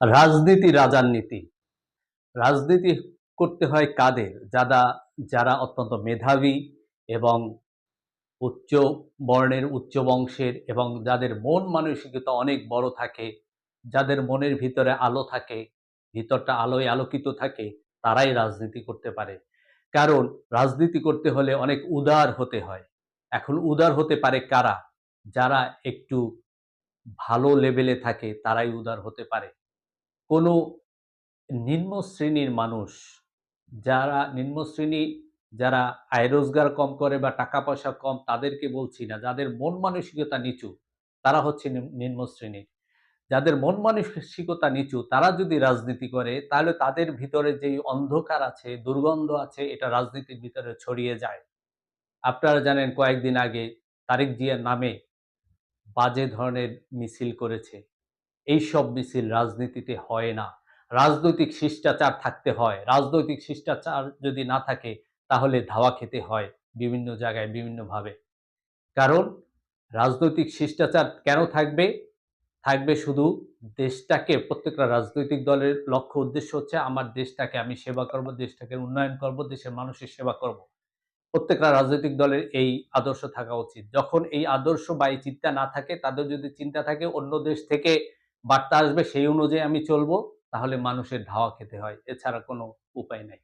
রাজনীতি রাজার নীতি। রাজনীতি করতে হয় কাদের? যারা যারা অত্যন্ত মেধাবী এবং উচ্চ বর্ণের, উচ্চ বংশের এবং যাদের মন মানসিকতা অনেক বড় থাকে, যাদের মনের ভিতরে আলো থাকে, ভিতরটা আলোয় আলোকিত থাকে, তারাই রাজনীতি করতে পারে। কারণ রাজনীতি করতে হলে অনেক উদার হতে হয়। এখন উদার হতে পারে কারা? যারা একটু ভালো লেভেলে থাকে, তারাই উদার হতে পারে। কোনো নিম্ন শ্রেণির মানুষ যারা, নিম্ন শ্রেণি যারা আয় রোজগার কম করে বা টাকা পয়সা কম, তাদেরকে বলছি না। যাদের মন মানসিকতা নিচু, তারা হচ্ছে নিম- নিম্ন শ্রেণির। যাদের মন মানসিকতা নিচু, তারা যদি রাজনীতি করে, তাহলে তাদের ভিতরে যেই অন্ধকার আছে, দুর্গন্ধ আছে, এটা রাজনীতির ভিতরে ছড়িয়ে যায়। আপনারা জানেন কয়েকদিন আগে তারেক জিয়ার নামে বাজে ধরনের মিছিল করেছে। এই সব মিছিল রাজনীতিতে হয় না। রাজনৈতিক শিষ্টাচার থাকতে হয়। রাজনৈতিক শিষ্টাচার যদি না থাকে, তাহলে ধাওয়া খেতে হয় বিভিন্ন জায়গায় বিভিন্নভাবে। কারণ, রাজনৈতিক শিষ্টাচার কেন থাকবে? থাকবে শুধু দেশটাকে, প্রত্যেকটা রাজনৈতিক দলের লক্ষ্য উদ্দেশ্য হচ্ছে, আমার দেশটাকে আমি সেবা করব, দেশটাকে উন্নয়ন করব, দেশের মানুষের সেবা করব। প্রত্যেকটা রাজনৈতিক দলের এই আদর্শ থাকা উচিত। যখন এই আদর্শ বা এই চিন্তা না থাকে, তাদের যদি চিন্তা থাকে, অন্য দেশ থেকে বার্তা আসবে সেই অনুযায়ী আমি চলবো, তাহলে মানুষের ধাওয়া খেতে হয়। এছাড়া কোনো উপায় নাই।